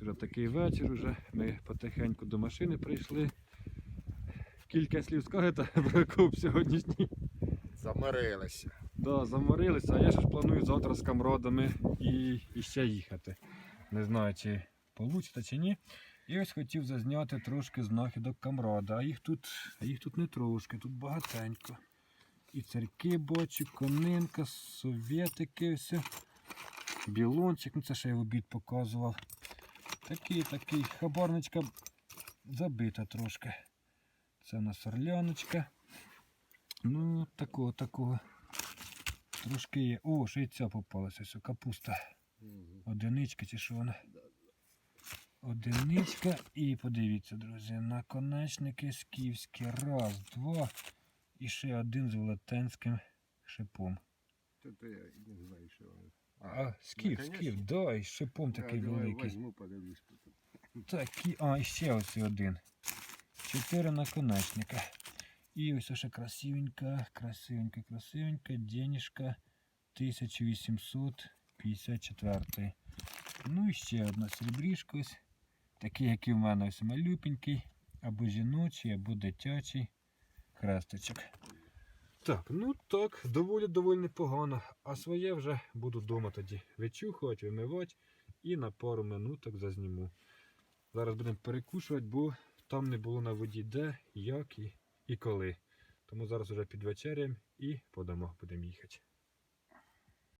Ось вже такий вечір. Уже. Ми потихеньку до машини прийшли. Кілька слів скажете про куб сьогоднішній. Заморилися. Да, заморилися, а я ж планую завтра з камрадами і, і ще їхати. Не знаю, чи вийде, чи ні. І ось хотів зазняти трошки знахідок камрада. А їх тут, а їх тут не трошки, тут багатенько. І церкви бачу, конинка, совєтики, все. білончик, ну це ще я в обід показував. Такий, такий хабарничка забита трошки. Це у нас орляночка. Ну, такого, такого. Трошки є. О, ще й ця попалася, все, капуста. Одиничка чи що вона? Одиничка. І подивіться, друзі, наконечники скіфські. Раз, два. І ще один з велетенським шипом. Тут я не знаю, що воно. А, скіф, наконечник? скіф, да, і шипом такий великий. Возьму, подивлюсь. Такі, а, і ще ось один. Чотири наконечника. І ось ще красивенька, красивенька, красивенька, денежка 1854. Ну і ще одна серебрішка ось. Такий, як і в мене ось малюпенький, або жіночий, або дитячий хрестичок. Так, ну так, доволі доволі непогано. А своє вже буду вдома тоді вичухувати, вимивати і на пару минуток зазніму. Зараз будемо перекушувати, бо там не було на воді де, як і, і коли. Тому зараз вже підвечеряємо і по домах будемо їхати.